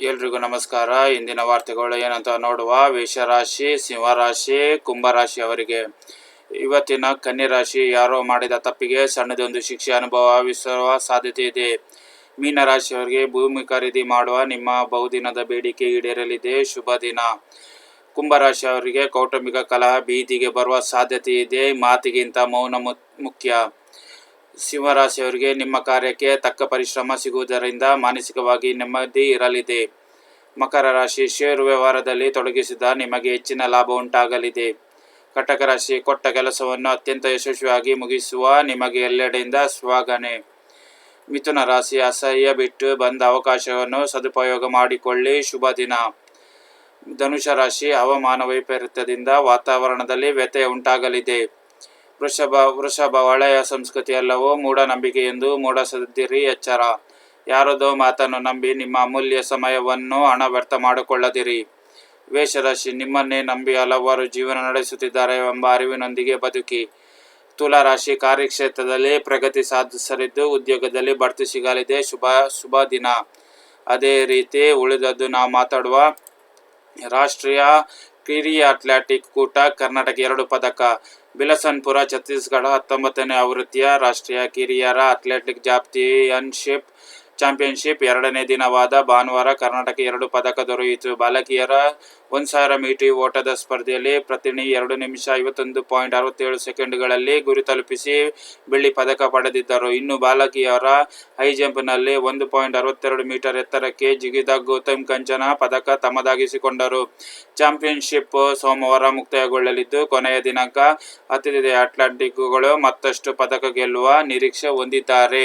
ಎಲ್ರಿಗೂ ನಮಸ್ಕಾರ. ಇಂದಿನ ವಾರ್ತೆಗಳು ಏನಂತ ನೋಡುವ, ಮೇಷರಾಶಿ, ಸಿಂಹರಾಶಿ, ಕುಂಭರಾಶಿ ಅವರಿಗೆ. ಇವತ್ತಿನ ಕನ್ಯರಾಶಿ ಯಾರೋ ಮಾಡಿದ ತಪ್ಪಿಗೆ ಸಣ್ಣದೊಂದು ಶಿಕ್ಷೆ ಅನುಭವಿಸುವ ಸಾಧ್ಯತೆ ಇದೆ. ಮೀನರಾಶಿಯವರಿಗೆ ಭೂಮಿ ಖರೀದಿ ಮಾಡುವ ನಿಮ್ಮ ಬಹುದಿನದ ಬೇಡಿಕೆ ಈಡೇರಲಿದೆ. ಶುಭ ದಿನ. ಕುಂಭರಾಶಿಯವರಿಗೆ ಕೌಟುಂಬಿಕ ಕಲಹ ಬೀದಿಗೆ ಬರುವ ಸಾಧ್ಯತೆ ಇದೆ. ಮಾತಿಗಿಂತ ಮೌನ ಮುಖ್ಯ. ಸಿಂಹರಾಶಿಯವರಿಗೆ ನಿಮ್ಮ ಕಾರ್ಯಕ್ಕೆ ತಕ್ಕ ಪರಿಶ್ರಮ ಸಿಗುವುದರಿಂದ ಮಾನಸಿಕವಾಗಿ ನೆಮ್ಮದಿ ಇರಲಿದೆ. ಮಕರ ರಾಶಿ ಷೇರು ವ್ಯವಹಾರದಲ್ಲಿ ತೊಡಗಿಸಿದ ನಿಮಗೆ ಹೆಚ್ಚಿನ ಲಾಭ ಉಂಟಾಗಲಿದೆ. ಕಟಕ ರಾಶಿ ಕೊಟ್ಟ ಕೆಲಸವನ್ನು ಅತ್ಯಂತ ಯಶಸ್ವಿಯಾಗಿ ಮುಗಿಸುವ ನಿಮಗೆ ಎಲ್ಲೆಡೆಯಿಂದ ಸ್ವಾಗನೆ. ಮಿಥುನ ರಾಶಿ ಅಸಹ್ಯ ಬಿಟ್ಟು ಬಂದ ಅವಕಾಶವನ್ನು ಸದುಪಯೋಗ ಮಾಡಿಕೊಳ್ಳಿ. ಶುಭ ದಿನ. ಧನುಷ ರಾಶಿ ಹವಾಮಾನ ವೈಪರೀತ್ಯದಿಂದ ವಾತಾವರಣದಲ್ಲಿ ವ್ಯತ್ಯಯ ಉಂಟಾಗಲಿದೆ. ವೃಷಭ ವೃಷಭ ಒಳ್ಳೆಯ ಸಂಸ್ಕೃತಿ ಎಲ್ಲವೂ ಮೂಢನಂಬಿಕೆ ಎಂದು ಮೂಢಸದಿರಿ ಎಚ್ಚರ. ಯಾರದೋ ಮಾತನ್ನು ನಂಬಿ ನಿಮ್ಮ ಅಮೂಲ್ಯ ಸಮಯವನ್ನು ಹಣ ವ್ಯರ್ಥ ಮಾಡಿಕೊಳ್ಳದಿರಿ. ವೇಷರಾಶಿ ನಿಮ್ಮನ್ನೇ ನಂಬಿ ಹಲವಾರು ಜೀವನ ನಡೆಸುತ್ತಿದ್ದಾರೆ ಎಂಬ ಅರಿವಿನೊಂದಿಗೆ ಬದುಕಿ. ತುಲಾರಾಶಿ ಕಾರ್ಯಕ್ಷೇತ್ರದಲ್ಲಿ ಪ್ರಗತಿ ಸಾಧಿಸಲಿದ್ದು, ಉದ್ಯೋಗದಲ್ಲಿ ಬಡ್ತಿ ಸಿಗಲಿದೆ. ಶುಭ ಶುಭ ದಿನ. ಅದೇ ರೀತಿ ಉಳಿದದ್ದು ನಾವು ಮಾತಾಡುವ ರಾಷ್ಟ್ರೀಯ ಕಿರಿಯ ಅಥ್ಲೆಟಿಕ್ ಕೂಟ ಕರ್ನಾಟಕ ಎರಡು ಪದಕ. ಬಿಲಸನ್ಪುರ ಛತ್ತೀಸ್ಗಢ ಹತ್ತೊಂಬತ್ತನೇ ಆವೃತ್ತಿಯ ರಾಷ್ಟ್ರೀಯ ಕಿರಿಯರ ಅಥ್ಲೆಟಿಕ್ ಚಾಂಪಿಯನ್ಶಿಪ್ ಚಾಂಪಿಯನ್ಶಿಪ್ ಎರಡನೇ ದಿನವಾದ ಭಾನುವಾರ ಕರ್ನಾಟಕ ಎರಡು ಪದಕ ದೊರೆಯಿತು. ಬಾಲಕಿಯರ ಒಂದು ಸಾವಿರ ಮೀಟರ್ ಓಟದ ಸ್ಪರ್ಧೆಯಲ್ಲಿ ಪ್ರತಿಣಿ ಎರಡು ನಿಮಿಷ ಐವತ್ತೊಂದು ಪಾಯಿಂಟ್ ಅರವತ್ತೇಳು ಸೆಕೆಂಡ್ಗಳಲ್ಲಿ ಗುರಿ ತಲುಪಿಸಿ ಬೆಳ್ಳಿ ಪದಕ ಪಡೆದಿದ್ದರು. ಇನ್ನು ಬಾಲಕಿಯರ ಹೈ ಜಂಪ್ನಲ್ಲಿ ಒಂದು ಪಾಯಿಂಟ್ ಅರವತ್ತೆರಡು ಮೀಟರ್ ಎತ್ತರಕ್ಕೆ ಜಿಗಿದ ಗೌತಮ್ ಕಂಚನ ಪದಕ ತಮ್ಮದಾಗಿಸಿಕೊಂಡರು. ಚಾಂಪಿಯನ್ಶಿಪ್ ಸೋಮವಾರ ಮುಕ್ತಾಯಗೊಳ್ಳಲಿದ್ದು, ಕೊನೆಯ ದಿನಾಂಕ ಅತಿಥಿ ಅಟ್ಲಾಂಟಿಕ್ಗಳು ಮತ್ತಷ್ಟು ಪದಕ ಗೆಲ್ಲುವ ನಿರೀಕ್ಷೆ ಹೊಂದಿದ್ದಾರೆ.